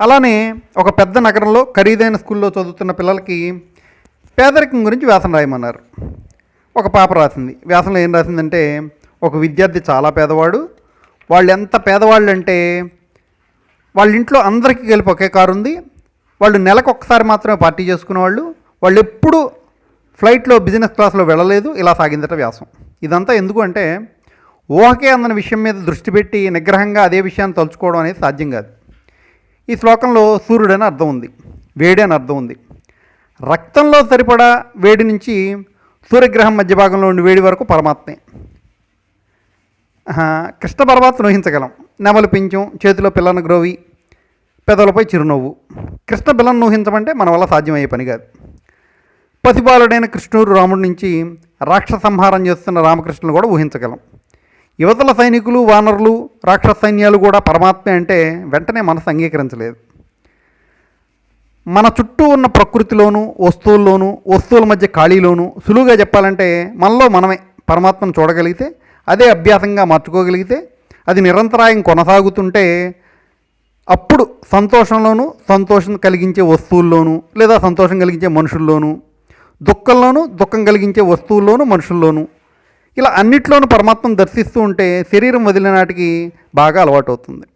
అలానే ఒక పెద్ద నగరంలో ఖరీదైన స్కూల్లో చదువుతున్న పిల్లలకి పేదరికం గురించి వ్యాసం రాయమన్నారు. ఒక పాప రాసింది. వ్యాసంలో ఏం రాసిందంటే ఒక విద్యార్థి చాలా పేదవాడు. వాళ్ళు ఎంత పేదవాళ్ళు అంటే వాళ్ళ ఇంట్లో అందరికీ కలిపి ఒకే కారు ఉంది వాళ్ళు నెలకు ఒక్కసారి మాత్రమే పార్టీ చేసుకునేవాళ్ళు. వాళ్ళు ఎప్పుడు ఫ్లైట్లో బిజినెస్ క్లాస్లో వెళ్ళలేదు. ఇలా సాగిందట వ్యాసం. ఇదంతా ఎందుకు అంటే ఊహకే అందని విషయం మీద దృష్టి పెట్టి నిగ్రహంగా అదే విషయాన్ని తలుచుకోవడం అనేది సాధ్యం కాదు. ఈ శ్లోకంలో సూర్యుడు అని అర్థం ఉంది వేడి అని అర్థం ఉంది. రక్తంలో సరిపడా వేడి నుంచి సూర్యగ్రహం మధ్య భాగంలో ఉండి వేడి వరకు పరమాత్మే. కృష్ణ పరమాత్మను ఊహించగలం. నెమలు పించం చేతిలో పిల్లను గ్రోవి పెదవులపై చిరునవ్వు. కృష్ణ పిల్లను ఊహించమంటే మన వల్ల సాధ్యమయ్యే పని కాదు. పసిబాలుడైన కృష్ణుడు రాముడి నుంచి రాక్షస సంహారం చేస్తున్న రామకృష్ణులు కూడా ఊహించగలం. యువతల సైనికులు వానరులు రాక్షస సైన్యాలు కూడా పరమాత్మే అంటే వెంటనే మనసు అంగీకరించలేదు. మన చుట్టూ ఉన్న ప్రకృతిలోనూ వస్తువుల్లోనూ వస్తువుల మధ్య ఖాళీలోనూ సులువుగా చెప్పాలంటే మనలో మనమే పరమాత్మను చూడగలిగితే అదే అభ్యాసంగా మార్చుకోగలిగితే అది నిరంతరాయం కొనసాగుతుంటే అప్పుడు సంతోషంలోనూ సంతోషం కలిగించే వస్తువుల్లోనూ లేదా సంతోషం కలిగించే మనుషుల్లోనూ దుఃఖంలోనూ దుఃఖం కలిగించే వస్తువుల్లోనూ మనుషుల్లోనూ ఇలా అన్నిట్లోనూ పరమాత్మను దర్శిస్తూ ఉంటే శరీరం వదిలిన నాటికి బాగా అలవాటు అవుతుంది